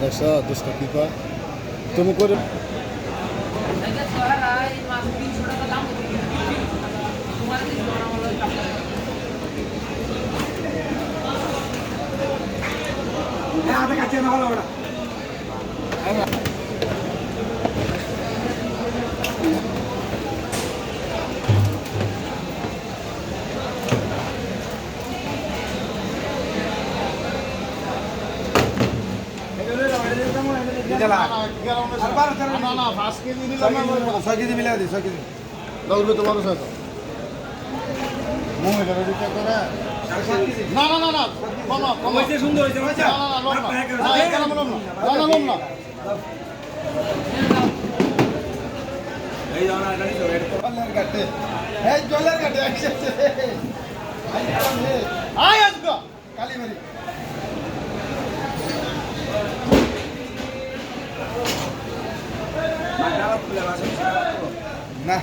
দেখছ দুষ্ট কি কয় তুমি করে এটা ছয় আড়াই মাস তিনশো টাকা দাম তোমার কি জমা হলো টাকা ছয় কেজি মিলাই দিই ছয় কেজি জলের কাটে আয় না।